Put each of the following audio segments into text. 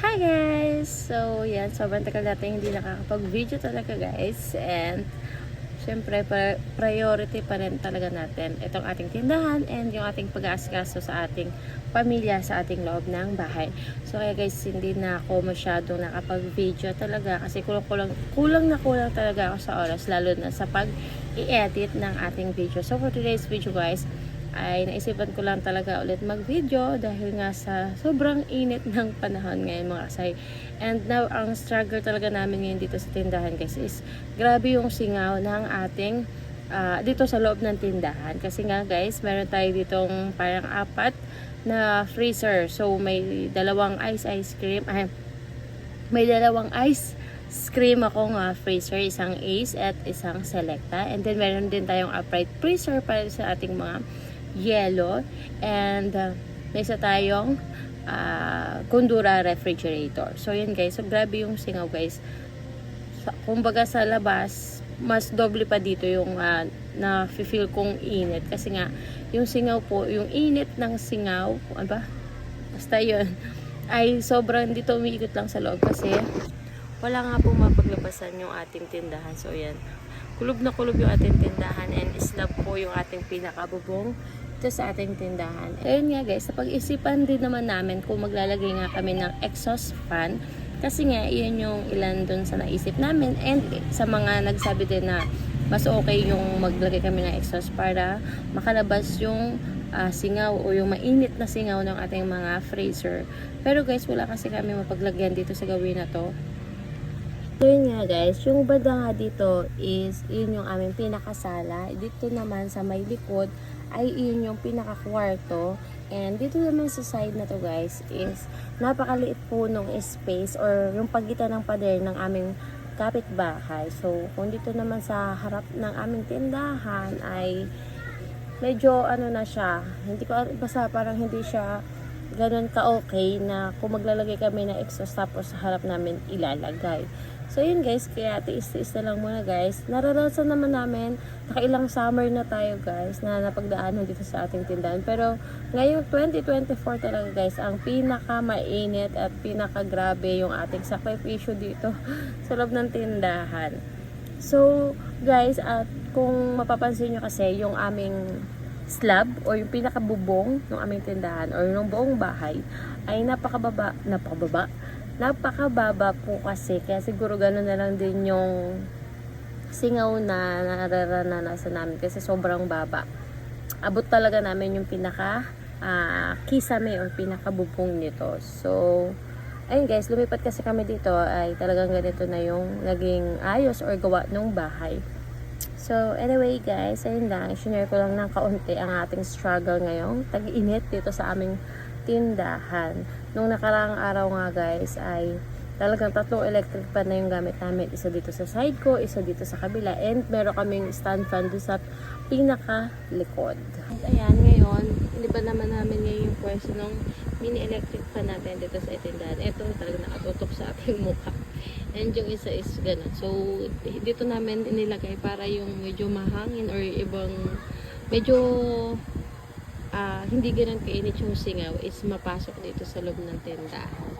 Hi guys! So, yan. Sobrang tagal natin hindi nakakapag-video talaga guys. And, syempre, pri- priority pa rin talaga natin itong ating tindahan and yung ating pag-aasikaso sa ating pamilya sa ating loob ng bahay. So, kaya guys, hindi na ako masyadong nakapag-video talaga kasi kulang-kulang, kulang na kulang talaga ako sa oras lalo na sa pag-i-edit ng ating video. So, for today's video guys, ay naisipan ko lang talaga ulit mag-video dahil nga sa sobrang init ng panahon ngayon mga kasay. And now, ang struggle talaga namin ngayon dito sa tindahan guys is grabe yung singaw ng ating ah, dito sa loob ng tindahan. Kasi nga guys, meron tayo ditong parang apat na freezer. So, may dalawang ice ice cream. Ay, may dalawang ice cream akong uh, freezer, isang Ace at isang Selecta. And then meron din tayong upright freezer para sa ating mga yellow. And uh, may isa tayong uh, Kundura refrigerator. So yun guys, so grabe yung singaw guys. Sa, kumbaga sa labas, mas doble pa dito yung uh, na feel kong init. Kasi nga, yung singaw po, yung init ng singaw, ano ba? Basta yun ay sobrang dito umiikot lang sa loob kasi wala nga pong mapaglabasan yung ating tindahan. So, yan. Kulob na kulob yung ating tindahan and slab po yung ating pinakabubong ito sa ating tindahan. Ayun nga guys, sa pag-isipan din naman namin kung maglalagay nga kami ng exhaust fan kasi nga, iyan yung ilan dun sa naisip namin and sa mga nagsabi din na mas okay yung maglagay kami ng exhaust para makalabas yung ah, singaw o yung mainit na singaw ng ating mga freezer. Pero guys, wala kasi kami mapaglagyan dito sa gawin na to. So yun nga guys, yung banda dito is yun yung aming pinakasala. Dito naman sa may likod ay yun yung pinakakwarto. And dito naman sa side na to guys is napakaliit po nung space or yung pagitan ng pader ng aming kapitbahay. So kung dito naman sa harap ng aming tindahan ay medyo ano na siya, hindi ko basta parang hindi siya ganun ka-okay na kung maglalagay kami ng exhaust tapos sa harap namin ilalagay. So yun guys, kaya tiis-tiis na lang muna guys. Naranasan naman namin, nakailang summer na tayo guys na napagdaanan dito sa ating tindahan. Pero ngayong 2024 talaga guys, ang pinaka mainit at pinaka grabe yung ating sakripisyo dito sa loob ng tindahan. So guys, at kung mapapansin nyo kasi yung aming slab o yung pinakabubong ng aming tindahan or ng buong bahay ay napakababa, napakababa, napakababa po kasi kaya siguro gano'n na lang din yung singaw na nararanasan namin kasi sobrang baba. Abot talaga namin yung pinaka ah, kisame or pinakabubong nito. So, ayun guys, lumipat kasi kami dito ay talagang ganito na yung naging ayos or gawa ng bahay. So, anyway guys, ayun lang. Share ko lang ng kaunti ang ating struggle ngayong tag-init dito sa aming tindahan. Nung nakarang araw nga guys ay talagang tatlong electric fan na yung gamit namin. Isa dito sa side ko, isa dito sa kabila. And meron kaming stand fan doon sa pinaka likod. At ayan, ngayon, iniba naman namin ngayon yung pwesto ng mini electric fan natin dito sa tindahan. Ito talaga nakatutok sa ating mukha. And yung isa is ganun. So, dito namin inilagay para yung medyo mahangin or ibang medyo ah, hindi ganun kainit yung singaw is mapasok dito sa loob ng tindahan.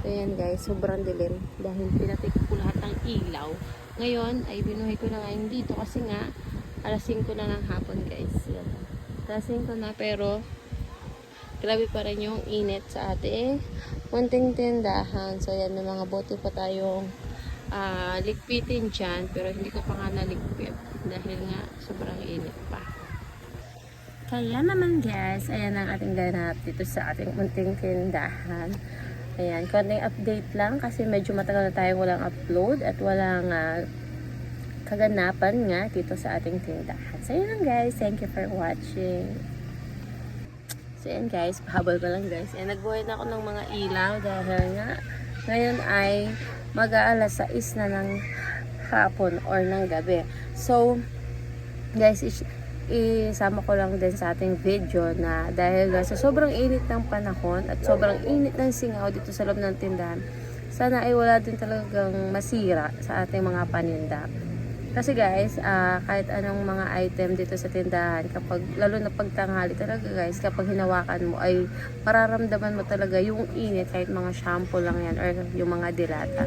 So, yan guys, sobrang dilim dahil pinatik ko lahat ng ilaw. Ngayon, ay binuhay ko na ngayon dito kasi nga, alas 5 na ng hapon guys. Yan. Alas 5 na pero grabe pa rin yung init sa ating munting tindahan. So, yan, may mga bote pa tayong ah, ligpitin dyan. Pero hindi ko pa nga naligpit dahil nga sobrang init pa. Kaya naman guys, ayan ang ating ganap dito sa ating munting tindahan. Ayan, konting update lang kasi medyo matagal na tayong walang upload at walang ah, kaganapan nga dito sa ating tindahan. So, yun lang guys. Thank you for watching. So, yan guys. Pahabol ko lang guys. And nagbuhay na ako ng mga ilaw dahil nga ngayon ay mag-aalas 6 na ng hapon or ng gabi. So, guys, is- isama ko lang din sa ating video na dahil sa sobrang init ng panahon at sobrang init ng singaw dito sa loob ng tindahan, sana ay wala din talagang masira sa ating mga paninda. Kasi guys, ah, kahit anong mga item dito sa tindahan, kapag, lalo na pagtanghali talaga guys, kapag hinawakan mo ay mararamdaman mo talaga yung init kahit mga shampoo lang yan or yung mga dilata.